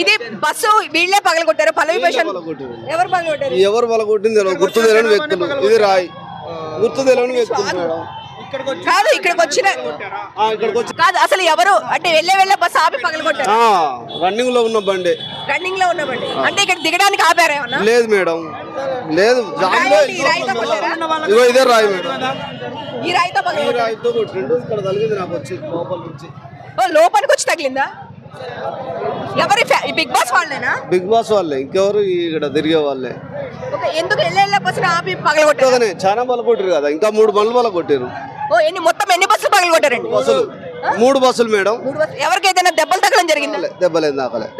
ఇది బస్సు వీళ్ళే పగలగొట్టారు. పల్లవి పేషెంట్ పగలగొట్టారు. ఎవరు పగలగొట్టారు? ఎవరు తెలియదు. గుర్తు తెలియని వ్యక్తులు. ఇది రాయి. గుర్తు తెలియని వ్యక్తులు మేడం. కాదు ఇక్కడికి వచ్చిన ఆ, ఇక్కడికి వచ్చి కాదు అసలు ఎవరు? అంటే వెళ్ళే వెళ్ళే బస్సు ఆపి పగలగొట్టారు. రన్నింగ్లో ఉన్న బండి. రన్నింగ్లో ఉన్నబండి అంటే ఇక్కడ దిగడానికి ఆపారా ఏమన్నా? లేదు మేడం. లేదు ఈ ఇగో ఇదే రాయి మేడం. ఈ రాయితో ఈ పగలగొట్టారు? రాయితో కొట్టిండు. ఇక్కడ తగిలింది నాకు వచ్చి లోపల నుంచి. ఓ లోపలికి వచ్చి తగిలిందా? ఎవరి బిగ్ బాస్ వాళ్ళేనా? బిగ్ బాస్ వాళ్ళే ఇంకెవరు ఇక్కడ తిరిగే వాళ్ళే. ఎందుకు వెళ్ళే వెళ్ళే బస్సును ఆపి పగలగొట్టారు? కొట్టగానే చాలా బల కొట్టారు కదా ఇంకా మూడు బండ్లు బల కొట్టారు ఓ ఎన్ని మొత్తం ఎన్ని బస్సులు పగలగొట్టారండి? బస్సులు మూడు బస్సులు మేడం. బస్సులు ఎవరికైతే దెబ్బలు తగలం జరిగిందా? దాకలే దెబ్బలు తాకలేదు.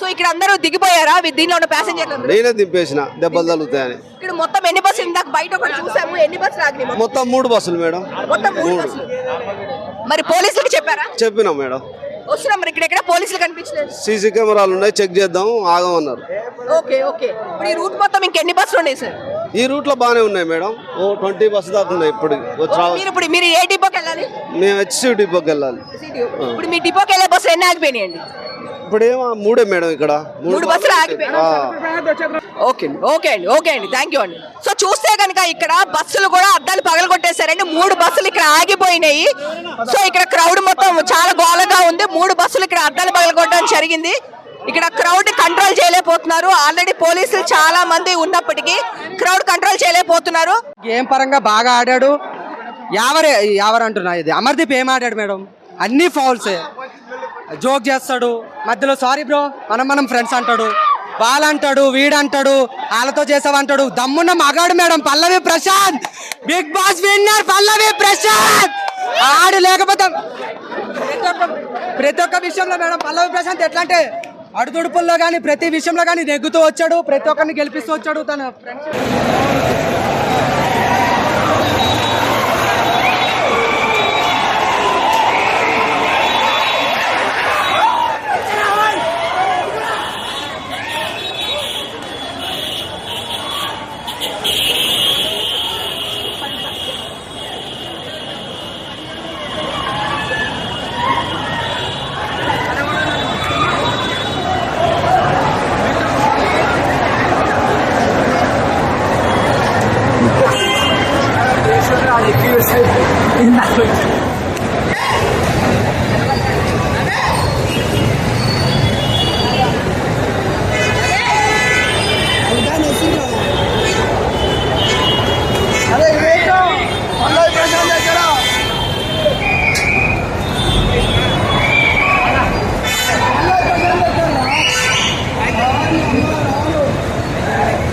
సో ఇక్కడ అందరూ దిగిపోయారా? దీనిలో ఉన్న ప్యాసింజర్లు నేనే దింపేసిన దెబ్బలు తగులుతాయని. ఇక్కడ మొత్తం ఎన్ని బస్సులు ఇందాక బయట ఒకటి చూసాము ఎన్ని బస్సులు ఆగినాయి మొత్తం? మూడు బస్సులు మేడం. మొత్తం మూడు. బస్సులు. మరి పోలీసులకు చెప్పారా? చెప్పినాం మేడం. వస్తున్నాం మరి ఇక్కడ ఎక్కడ పోలీసులు కనిపించలేదు? సీసీ కెమెరాలు ఉన్నాయి చెక్ చేద్దాం ఆగమన్నారు ఓకే ఓకే. ఇప్పుడు ఈ రూట్ మొత్తం ఇంకెన్ని బస్సులు ఉన్నాయి సార్? ఈ రూట్లో బాగానే ఉన్నాయి మేడం. ఓ ట్వంటీ బస్సు దాకా ఉన్నాయి ఇప్పుడు మీరు ఇప్పుడు మీరు ఏ డిపోకి వెళ్ళాలి? మేము హెచ్సి డిపోకి వెళ్ళాలి. ఇప్పుడు మీ డిపోకి వెళ్ళే బస్సులు ఎన్ని ఆగిపోయినాయండి? ఇప్పుడు ఏమో మూడే మేడం ఇక్కడ. మూడు బస్సులు ఆగిపోయినాయి. ఓకే అండి ఓకే అండి ఓకే అండి. థ్యాంక్ యూ అండి. సో చూస్తే కనుక ఇక్కడ బస్సులు కూడా అద్దాలు పగలగొట్టేశారండి. మూడు బస్సులు ఇక్కడ ఆగిపోయినాయి. సో ఇక్కడ క్రౌడ్ మొత్తం చాలా గోలగా ఉంది. మూడు బస్సులు ఇక్కడ అద్దాలు పగలగొట్టడం జరిగింది. ఇక్కడ క్రౌడ్ కంట్రోల్ చేయలేకపోతున్నారు. ఆల్రెడీ పోలీసులు చాలా మంది ఉన్నప్పటికీ క్రౌడ్ కంట్రోల్ చేయలేకపోతున్నారు. గేమ్ పరంగా బాగా ఆడాడు. యావరే యావర్ అంటున్నా ఇది? అమర్దీప్ ఏం ఆడాడు మేడం? అన్ని ఫౌల్సే జోక్ చేస్తాడు. మధ్యలో సారీ బ్రో మనం మనం ఫ్రెండ్స్ అంటాడు. వాళ్ళంటాడు వీడంటాడు వాళ్ళతో చేసావంటాడు. దమ్మున్న మగాడు madam Pallavi Prashanth. Bigg Boss winner Pallavi Prashanth. ఆడు లేకపోతే ప్రతి ఒక్క ప్రతి ఒక్క విషయంలో మేడం పల్లవి ప్రశాంత్ ఎట్లా అంటే అడుదుడుపుల్లో కానీ ప్రతి విషయంలో కానీ నెగ్గుతూ వచ్చాడు. ప్రతి ఒక్కరిని గెలిపిస్తూ వచ్చాడు తన ఫ్రెండ్స్ Sẽ đến.